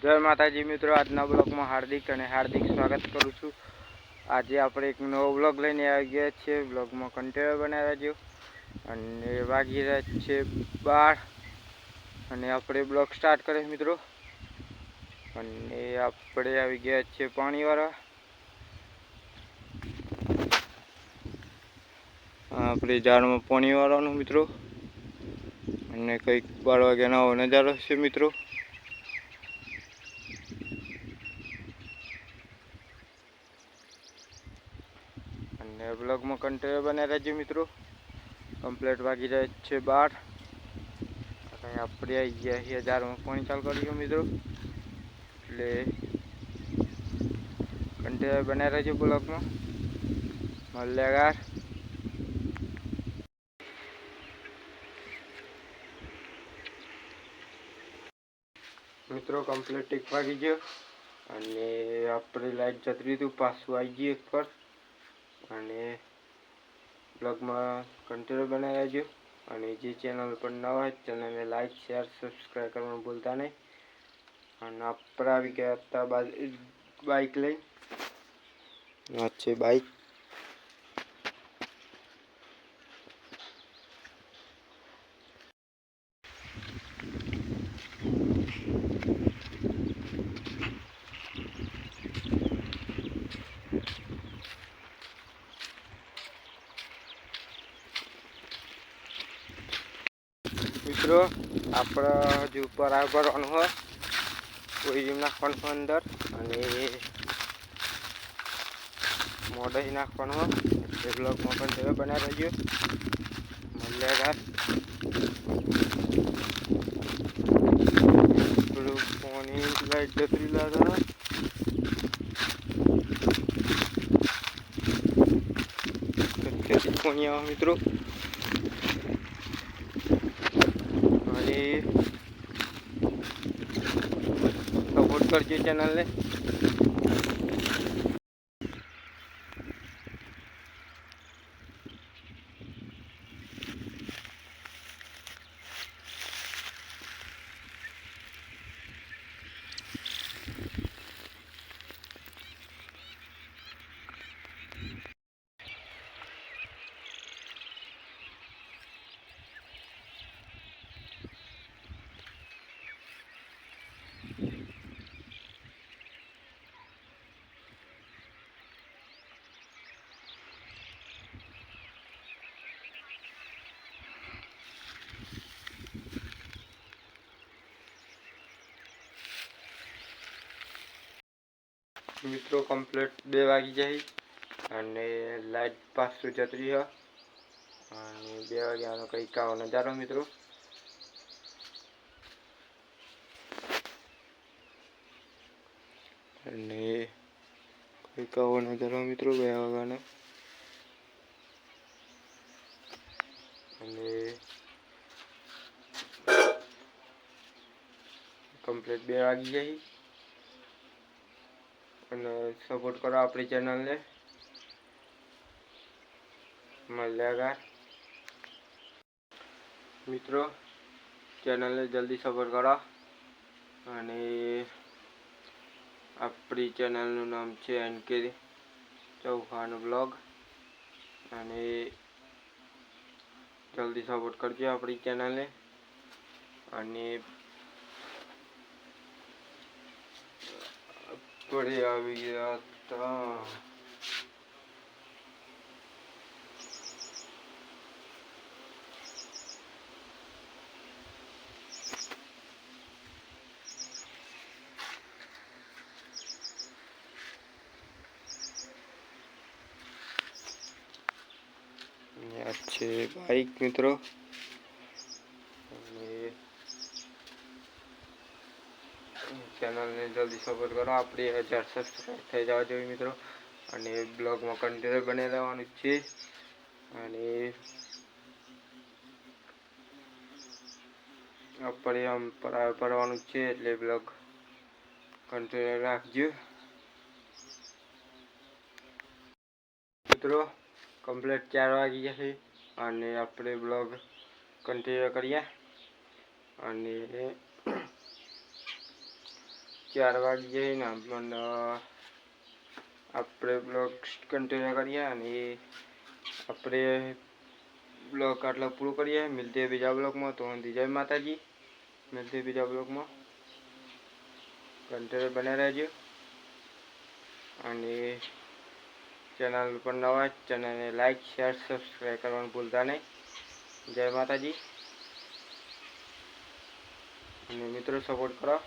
જય માતાજી મિત્રો, આજના બ્લોગમાં હાર્દિક અને હાર્દિક સ્વાગત કરું છું. આજે આપણે એક નવો બ્લોગ લઈને આવી ગયા છીએ. બ્લોગમાં કન્ટેનર બનાવ્યા જો અને વાગી રહ્યા છે બાર. અને આપણે બ્લોગ સ્ટાર્ટ કરીએ મિત્રો. અને આપણે આવી ગયા છીએ પાણીવાળા. આપણે ઝાડમાં પાણી વાળવાનું મિત્રો. અને કંઈક બાર વાગ્યાનો નજારો છે મિત્રો. અને બ્લોગમાં કન્ટેનર બનાવી રહેજો મિત્રો. કમ્પ્લેટ વાગી રહ્યા છે બાર. અને આપણે આવી ગયા હજારમાં. પાણી ચાલુ કરીશું મિત્રો. એટલે કન્ટેનર બનાવી રહેજો બ્લોગમાં મલ્યાગાર મિત્રો કમ્પ્લીટ ટીક વાગી ગયો. અને આપણે લાઈટ જતી રહી હતું પાછું આવી ગયું એક પર અને બ્લોગમાં કન્ટિન્યુ બનાવી રહેજો અને જે ચેનલ પર નવા હોય ચેનલને લાઈક શેર સબસ્ક્રાઈબ કરવાનું ભૂલતા નહીં. અને આપણે આવી ગયા હતા બાઇક લઈ. આ છે બાઇક મિત્રો, આપણે હજુ બરાબર હોય. કોઈ નાખવાનું હોય અંદર અને મોઢઈ નાખવાનું હોય. એટલે બ્લોગમાં પણ તમે બનાવી રહેજો મલ્યાઘાટ પેલું પાણી લાઈટ જતરી લાગે પાણી આવે મિત્રો અને સપોર્ટ કરજો ચેનલને મિત્રો કમ્પ્લીટ બે વાગી જાય અને લાઈટ પાછું જતી રહી. અને બે વાગ્યાનો કંઈક આવો નજારો, મિત્રો. અને કંઈક આવો નજારો, મિત્રો બે વાગ્યાનો અને કમ્પ્લીટ બે વાગી જાય. અને સપોર્ટ કરો આપણી ચેનલને મલ્યાગાર મિત્રો ચેનલને જલ્દી સપોર્ટ કરો. અને આપણી ચેનલનું નામ છે એન કે ચૌહાણ બ્લોગ અને જલ્દી સપોર્ટ કરજો આપણી ચેનલને અને આપણે આવી ગયા હતા. છે બાઈક મિત્રો અને ચેનલને જલ્દી સપોર્ટ કરો. આપણી હજાર સબસ્ક્રાઈબ થઈ જવા જોઈએ મિત્રો. અને બ્લોગમાં કન્ટિન્યુ બની રહેવાનું છે. અને આપણે આમ ભરવાનું છે એટલે બ્લોગ કન્ટિન્યુ રાખજો. મિત્રો કમ્પ્લીટ ચાર વાગી છે અને આપણે બ્લોગ કન્ટિન્યુ કરીએ. અને ચાર વાગી જઈને ને પણ આપણે બ્લોગ કન્ટિન્યુ કરીએ અને આપણે બ્લોગ આટલો પૂરો કરીએ. મિલતી બીજા બ્લોગમાં તો જય માતાજી. મિલતી બીજા બ્લોગમાં કન્ટિન્યુ બને રહેજો. અને ચેનલ પર નવા ચેનલને લાઈક શેર સબસ્ક્રાઈબ કરવાનું ભૂલતા નહીં. જય માતાજી. અને મિત્રો સપોર્ટ કરો.